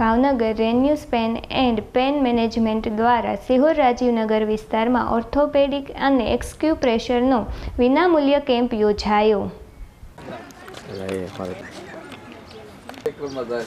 ભાવનગર રેન્યુસ pain and pain management દ્વારા સિહોર રાજીવનગર વિસ્તારમાં ઓર્થોપેડિક અને એક્સક્યુપ્રેશરનો વિનામૂલ્ય કેમ્પ યોજાયો. એકલમાં જાય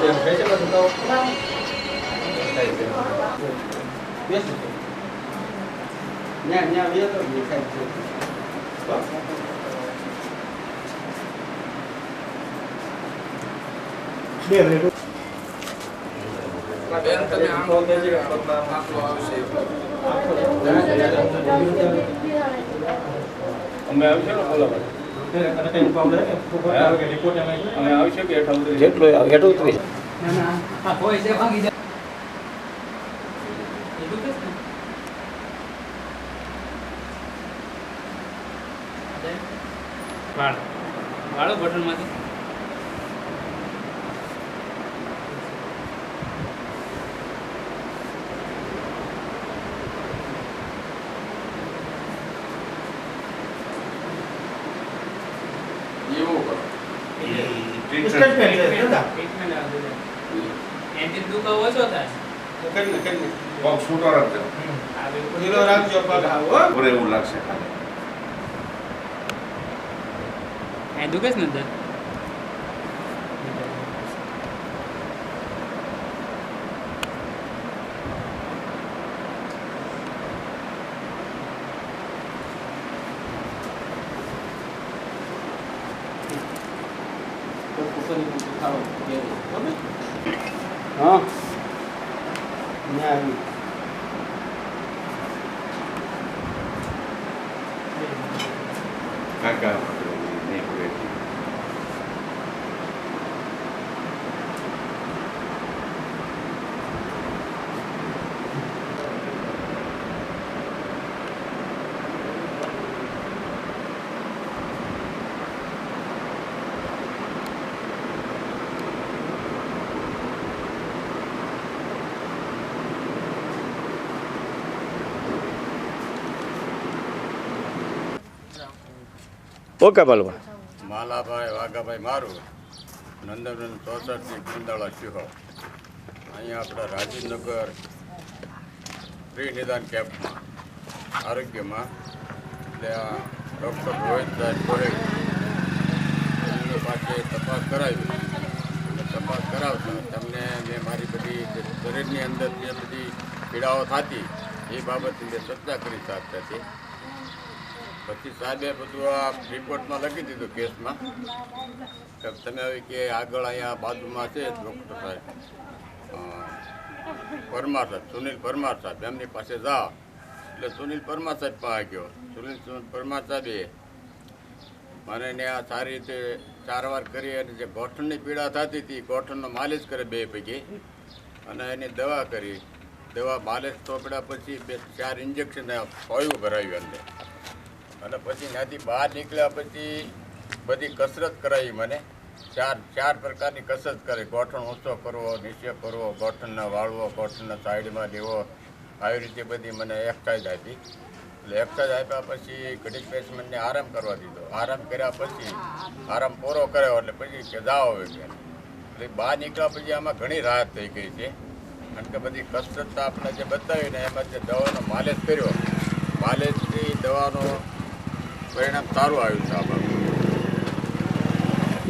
આમ હા બરાબર સંગઠનમાં બસ આપવાનું થાય ને. ટેબલ આવે ને ઘણા છે. ઊભા કરીને આગળ જઈને ઇન્ટરવ્યુ એટલે બધું જમવાનું બેન તમે આમ આટલો આવશે અમે આવશે ને બોલાવા અમે આવશે કે હેઠા ઉતરી જેટલો હેઠું ઉતરી બટનમાંથી એવું કરો એન્ટી દુખાવો ઓછો થાય રાખજો આ બિલકુલ લીલો રાખજો પગ આવો પૂરે એવું લાગશે એ દુખે છે ને અંદર હા ન્યાય ઓકે બલવા? માલાભાઈ, વાઘાભાઈ મારું. નંદનબેન ચોસઠની ગુંદાળા શિહો અહીંયા આપણા રાજીવનગર ફ્રી નિદાન કેમ્પમાં, આરોગ્યમાં આ ડૉક્ટર રોહિતભાઈ ગોરે એમની પાસે તપાસ કરાવી. તપાસ કરાવતા તમને મેં મારી બધી શરીરની અંદર જે બધી પીડાઓ થતી, એ બાબતે મેં ચર્ચા કરી શકતા સાથે પછી સાહેબે બધું આ રિપોર્ટમાં લખી દીધું કેસમાં. કે તમે હવે કે આગળ અહીંયા બાજુમાં છે ડૉક્ટર સાહેબ. પરમાર સાહેબ, સુનિલ પરમાર સાહેબ, એમની પાસે જાઓ એટલે સુનિલ પરમાર સાહેબ પાસે ગયો. સુનિલ પરમાર સાહેબે મને ને આ સારી રીતે સારવાર કરી અને જે ગોઠણની પીડા થતી હતી ગોઠણનો માલિશ કરે બે પૈકી. અને એની દવા કરી. દવા માલિશ ચોપડ્યા પછી બે ચાર ઇન્જેક્શન ફોયું ભરાવ્યું અંદર અને પછી ત્યાંથી બહાર નીકળ્યા પછી બધી કસરત કરાવી મને. ચાર ચાર પ્રકારની કસરત કરી. ગોઠણ ઊંચો કરવો, નીચે કરવો, ગોઠણને વાળવો, ગોઠણને સાઈડમાં લેવો આવી રીતે બધી મને એક્સરસાઇઝ આપી. એટલે એક્સરસાઇઝ આપ્યા પછી ઘડીક પેશમેન્ટને આરામ કરવા દીધો. આરામ કર્યા પછી આરામ પૂરો કર્યો એટલે પછી કે જાઓ હવે એટલે બહાર નીકળ્યા પછી આમાં ઘણી રાહત થઈ ગઈ છે. કારણ કે બધી કસરત આપણે જે બતાવી ને એમાં જે દવાનો માલિશ કર્યો. માલિશથી દવાનો પરિણામ સારું આવ્યું છે આમાં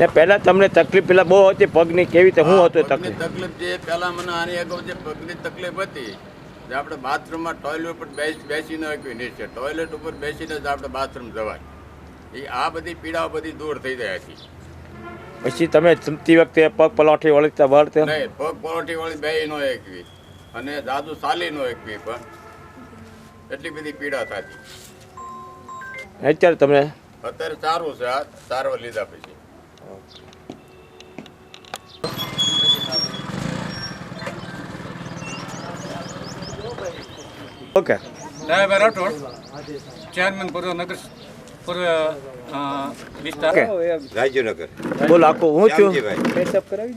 ને પહેલાં તમને તકલીફ પેલા બહુ હતી પગની કેવી રીતે શું હતું તકલીફ? તકલીફ જે પહેલાં મને આની અગાઉ જે પગની તકલીફ હતી જે આપણે બાથરૂમમાં ટોયલેટ ઉપર બેસી બેસી ન શકવી નીચે ટોયલેટ ઉપર બેસીને જ આપણે બાથરૂમ જવાય. એ આ બધી પીડાઓ બધી દૂર થઈ જાય હતી પછી તમે જમતી વખતે પગ પલાઠી ત્યાં વળતે નહીં પગ પલોઠી વાળી બે નો એકવી. અને દાદુ સાલી ન એકવી પણ. એટલી બધી પીડા થતી અત્યારે તમને અત્યારે સારું છે આ સારવાર લીધા પછી. ઓકે. દયાભાઈ રાઠોડ ચેરમેન પૂર્વ નગર પૂર્વ વિસ્તાર. ઓકે. રાજ્યનગર. બોલો આખો હું છું?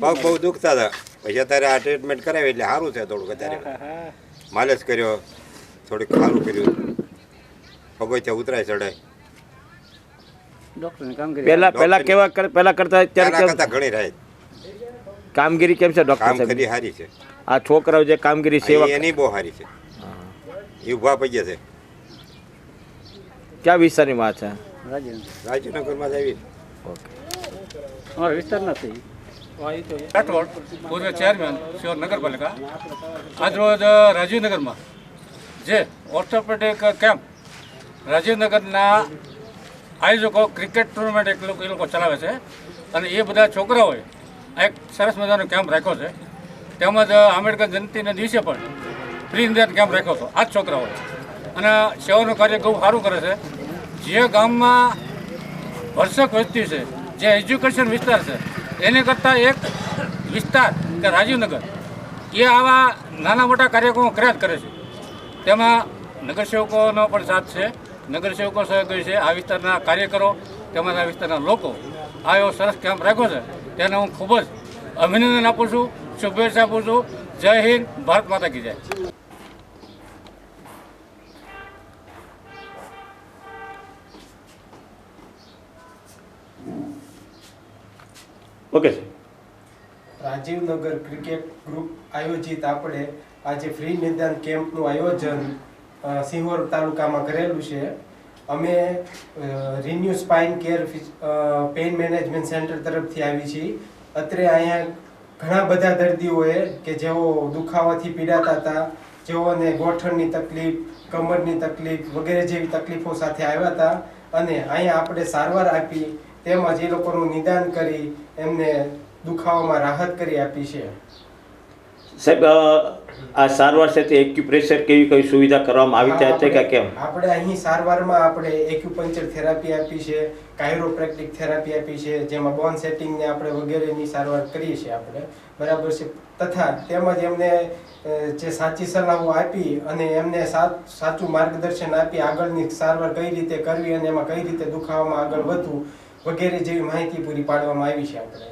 પગ બહુ દુખતા હતા પછી અત્યારે આ ટ્રીટમેન્ટ કરાવી એટલે સારું છે થોડુંક અત્યારે. માલિશ કર્યો થોડીક સારું કર્યું પગોચ્યા ઉતરાય ચડાય પહેલા પહેલા કેવા પહેલા કરતા અત્યારે ઘણી રાહત કામગીરી કેમ છે ડોક્ટર સાહેબ સારી છે. આ છોકરાઓ જે કામગીરી સેવા એની બહુ સારી છે. એ ઊભા પૈયા છે. કયા વિસ્તારની વાત છે? રાજ્યનગરમાં જ આવી રાઠોડ પૂર્વ ચેરમેન શિવર નગરપાલિકા. આજરોજ રાજીવનગરમાં જે ઓર્થોપેડિક કેમ્પ રાજીવનગરના આયોજકો ક્રિકેટ ટુર્નામેન્ટ એક લોકો એ લોકો ચલાવે છે. અને એ બધા છોકરાઓએ એક સરસ મજાનો કેમ્પ રાખ્યો છે. તેમજ આંબેડકર જયંતિના દિવસે પણ ફ્રી ઇન્ડિયન કેમ્પ રાખ્યો હતો આ જ છોકરાઓએ અને સેવાનું કાર્ય બહુ સારું કરે છે. જે ગામમાં વર્ષક વસ્તી છે, જે એજ્યુકેશન વિસ્તાર છે, એને કરતાં એક વિસ્તાર કે રાજીવનગર, એ આવા નાના મોટા કાર્યક્રમો કર્યા કરે છે. તેમાં નગરસેવકોનો પણ સાથ છે. નગરસેવકો સહયોગી છે આ વિસ્તારના કાર્યકરો તેમજ આ વિસ્તારના લોકો આ એવો સરસ કેમ્પ રાખ્યો છે. તેને હું ખૂબ જ અભિનંદન આપું છું શુભેચ્છા આપું છું. જય હિન્દ ભારત માતા કી જય. ઓકે રાજીવનગર ક્રિકેટ ગ્રુપ આયોજિત આપણે આજે ફ્રી નિદાન કેમ્પનું આયોજન સિંહોર તાલુકામાં કરેલું છે. અમે renew spine care pain management centre તરફથી આવી છીએ. અત્રે અહીંયા ઘણા બધા દર્દીઓએ કે જેઓ દુખાવાથી પીડાતા હતા, જેઓને ગોઠણની તકલીફ, કમરની તકલીફ વગેરે જેવી તકલીફો સાથે આવ્યા હતા અને અહીંયા આપણે સારવાર આપી, તેમજ એ લોકોનું નિદાન કરી એમને દુખાવામાં રાહત કરી આપી છે. સાહેબ આ સારવાર છે તે એક્યુપ્રેશર કેવી કઈ સુવિધા કરવામાં આવી ત્યાં છે કે કેમ? આપણે અહીં સારવારમાં આપણે એક્યુપંચર થેરાપી આપી છે કાયરોપ્રેક્ટિક થેરાપી આપી છે જેમાં બોન સેટિંગ ને આપણે વગેરેની સારવાર કરીએ છીએ આપણે. બરાબર છે? તથા તેમજ એમને જે સાચી સલાહો આપી અને એમને સાચ- માર્ગદર્શન આપી આગળની સારવાર કઈ રીતે કરવી અને એમાં કઈ રીતે દુખાવામાં આગળ વધવું વગેરે જેવી માહિતી પૂરી પાડવામાં આવી છે આપણે.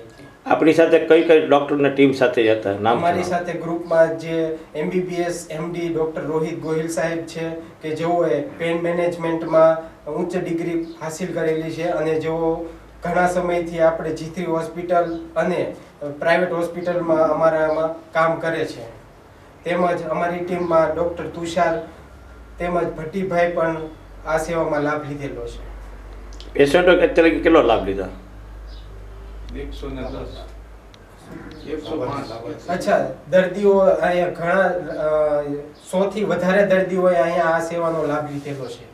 આપણી સાથે કઈ કઈ ડોક્ટરના ટીમ સાથે હતા નામ અમારી સાથે ગ્રુપમાં જે MBBS MD doctor Rohit Gohil સાહેબ છે કે જેઓએ પેન મેનેજમેન્ટમાં ઉચ્ચ ડિગ્રી હાસિલ કરેલી છે અને જેઓ ઘણા સમયથી આપણે જીથ્રી હોસ્પિટલ અને પ્રાઇવેટ હોસ્પિટલમાં અમારામાં કામ કરે છે. તેમજ અમારી ટીમમાં ડૉક્ટર તુષાર તેમજ ભટ્ટીભાઈ પણ આ સેવામાં લાભ લીધેલો છે. પેશન્ટો અત્યારે કેટલો લાભ લીધા? અચ્છા દર્દીઓ અહીંયા ઘણા સો થી વધારે દર્દીઓએ અહીંયા આ સેવાનો લાભ લીધેલો છે.